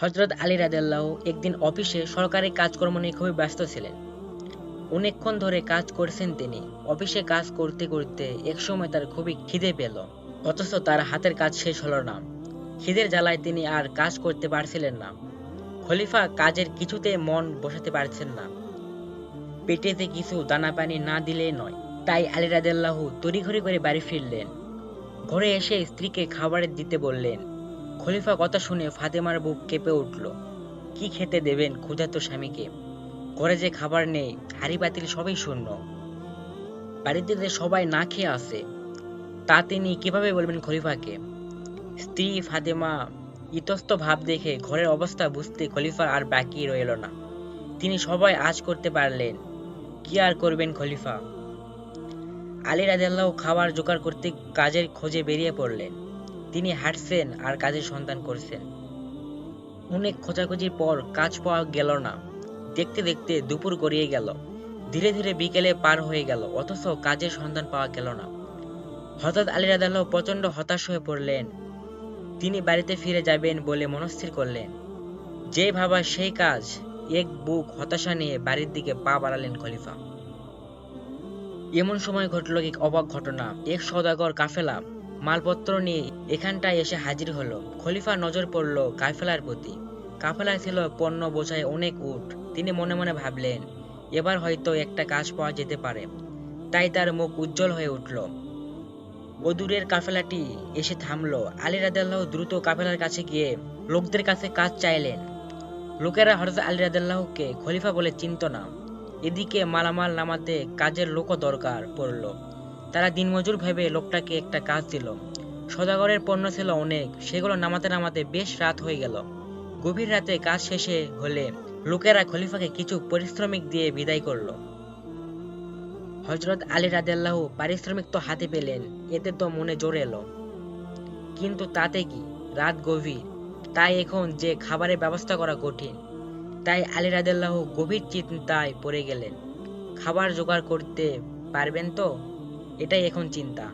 হজরত আলী রাদিয়াল্লাহ একদিন অফিসে সরকারি কাজকর্ম নিয়ে খুবই ব্যস্ত ছিলেন। অনেকক্ষণ ধরে কাজ করছেন তিনি। অফিসে কাজ করতে করতে একসময় তার খুবই খিদে পেল। অথচ তার হাতের কাজ শেষ হলো না। খিদের জ্বালায় তিনি আর কাজ করতে পারছিলেন না। খলিফা কাজের কিছুতে মন বসাতে পারছেন না। পেটেতে কিছু দানা পানি না দিলেই নয়। তাই আলী রাদিয়াল্লাহু তড়িঘড়ি করে বাড়ি ফিরলেন। ঘরে এসে স্ত্রীকে খাবারের দিতে বললেন খলিফা কথা শুনে ফাতেমার বুক কেঁপে উঠল। কি খেতে দেবেন ক্ষুধার্ত স্বামীকে? ঘরে যে খাবার নেই, হাড়ি পাতিল সবই শূন্য। বাড়িতে যে সবাই না খেয়ে আসে তা তিনি কীভাবে বলবেন খলিফাকে? স্ত্রী ফাতেমা ইতস্ত ভাব দেখে ঘরের অবস্থা বুঝতে খলিফার আর বাকি রইল না। তিনি সবাই আজ করতে পারলেন। কি আর করবেন খলিফা? আলী রাদিয়াল্লাহু খাবার জোগাড় করতে কাজের খোঁজে বেরিয়ে পড়লেন। তিনি হাঁটছেন আর কাজের সন্ধান করছেন। অনেক খোঁজাখুঁজির পর কাজ পাওয়া গেল না। দেখতে দেখতে দুপুর গড়িয়ে গেল। ধীরে ধীরে বিকেলে পার হয়ে গেল, অথচ কাজের সন্ধান পাওয়া গেল না। হঠাৎ আলী রাদাল্লাহ প্রচণ্ড হতাশ হয়ে পড়লেন। তিনি বাড়িতে ফিরে যাবেন বলে মনস্থির করলেন। যে ভাবা সেই কাজ, এক বুক হতাশা নিয়ে বাড়ির দিকে পা বাড়ালেন খলিফা। এমন সময় ঘটল এক অবাক ঘটনা। এক সদাগর কাফেলা মালপত্র নিয়ে এখানটায় এসে হাজির হলো। খলিফা নজর পড়ল কাফেলার প্রতি। কাফেলায় ছিল পণ্য বোঝায় অনেক উট। তিনি মনে মনে ভাবলেন, এবার হয়তো একটা কাজ পাওয়া যেতে পারে। তাই তার মুখ উজ্জ্বল হয়ে উঠল। অদূরের কাফেলাটি এসে থামলো। আলী রাদাল্লাহ দ্রুত কাফেলার কাছে গিয়ে লোকদের কাছে কাজ চাইলেন। লোকেরা হরজত আলী রাদাল্লাহকে খলিফা বলে চিনত না। এদিকে মালামাল নামাতে কাজের লোকও দরকার পড়ল। তারা দিনমজুর ভেবে লোকটাকে একটা কাজ দিল। সদাগরের পণ্য ছিল অনেক, সেগুলো নামাতে নামাতে বেশ রাত হয়ে গেল। গভীর রাতে কাজ শেষে হলে লোকেরা খলিফাকে কিছু পরিশ্রমিক দিয়ে বিদায় করল। হজরত আলী রাদেল্লাহ পারিশ্রমিক তো হাতে পেলেন, এতে তো মনে জোর এলো। কিন্তু তাতে কি? রাত গভীর, তাই এখন যে খাবারের ব্যবস্থা করা কঠিন, তাই আলী রাদেল্লাহ গভীর চিন্তায় পড়ে গেলেন। খাবার জোগাড় করতে পারবেন তো? এটাই এখন চিন্তা।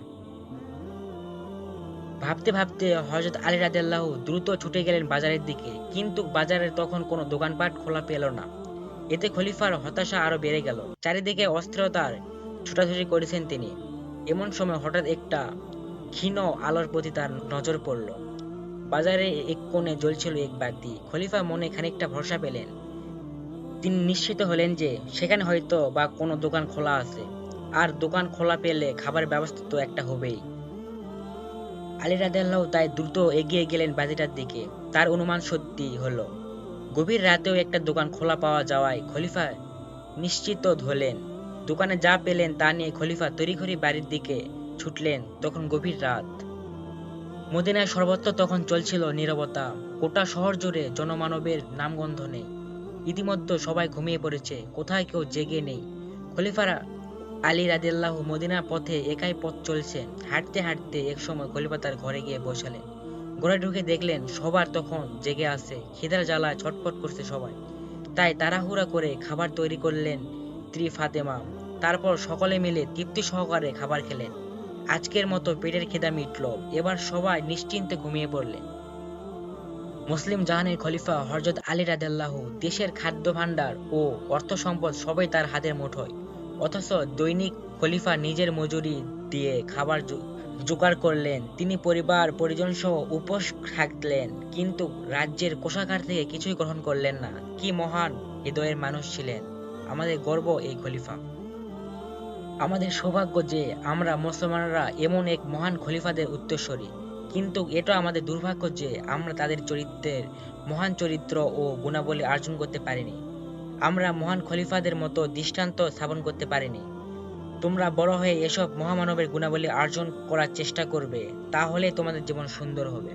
ভাবতে ভাবতে হজরত আলী রাদেল্লাহ দ্রুত ছুটে গেলেন বাজারের দিকে, কিন্তু বাজারে তখন কোনো দোকানপাট খোলা পেল না। এতে খলিফার হতাশা আরও বেড়ে গেল। চারিদিকে অস্থিরতার ছুটাছুটি করেছেন তিনি। এমন সময় হঠাৎ একটা ক্ষীণ আলোর প্রতি তার নজর পড়ল। বাজারে এক কোণে জ্বলছিল এক বাতি খলিফা মনে খানিকটা ভরসা পেলেন। তিনি নিশ্চিত হলেন যে সেখানে হয়তো বা কোনো দোকান খোলা আছে। আর দোকান খোলা পেলে খাবার ব্যবস্থা তো একটা হবেই। আলী রাদেল্লাহ তাই দ্রুত এগিয়ে গেলেন বাজিটার দিকে। তার অনুমান সত্যি হলো, গভীর রাতেও একটা দোকান খোলা পাওয়া যাওয়ায় খলিফা নিশ্চিত হলেন। দোকানে যা পেলেন তা নিয়ে খলিফা তড়িঘড়ি বাড়ির দিকে ছুটলেন তখন গভীর রাত। মদিনায় সর্বত্র তখন চলছিল নীরবতা। গোটা শহর জুড়ে জনমানবের নামগন্ধ নেই। ইতিমধ্যে সবাই ঘুমিয়ে পড়েছে, কোথায় কেউ জেগে নেই। খলিফারা আলী রাদিল্লাহ মদিনার পথে একাই পথ চলছেন হাঁটতে হাঁটতে একসময় খলিফা তার ঘরে গিয়ে বসালেন। ঘরে ঢুকে দেখলেন সবার তখন জেগে আছে, খিদার জ্বালায় ছটফট করছে সবাই। তাই তাড়াহুড়া করে খাবার তৈরি করলেন ত্রি ফাতেমা তারপর সকলে মিলে তৃপ্তি সহকারে খাবার খেলেন। আজকের মতো পেটের খিদা মিটল। এবার সবাই নিশ্চিন্তে ঘুমিয়ে পড়লেন। মুসলিম জাহানের খলিফা হরজত আলী রাদাল্লাহ দেশের খাদ্য ভাণ্ডার ও অর্থ সম্পদ সবাই তার হাতের মুঠোয়। অথচ দৈনিক খলিফা নিজের মজুরি দিয়ে খাবার জোগাড় করলেন। তিনি পরিবার পরিজন সহ উপোস থাকলেন, কিন্তু রাজ্যের কোষাগার থেকে কিছুই গ্রহণ করলেন না। কি মহান হৃদয়ের মানুষ ছিলেন। আমাদের গর্ব এই খলিফা। আমাদের সৌভাগ্য যে আমরা মুসলমানরা এমন এক মহান খলিফাদের উত্তরসূরি। কিন্তু এটা আমাদের দুর্ভাগ্য যে আমরা তাদের চরিত্রের মহান চরিত্র ও গুণাবলী অর্জন করতে পারিনি। আমরা মহান খলিফাদের মতো দৃষ্টান্ত স্থাপন করতে পারিনি। তোমরা বড় হয়ে এসব মহামানবের গুণাবলী অর্জন করার চেষ্টা করবে, তাহলে তোমাদের জীবন সুন্দর হবে।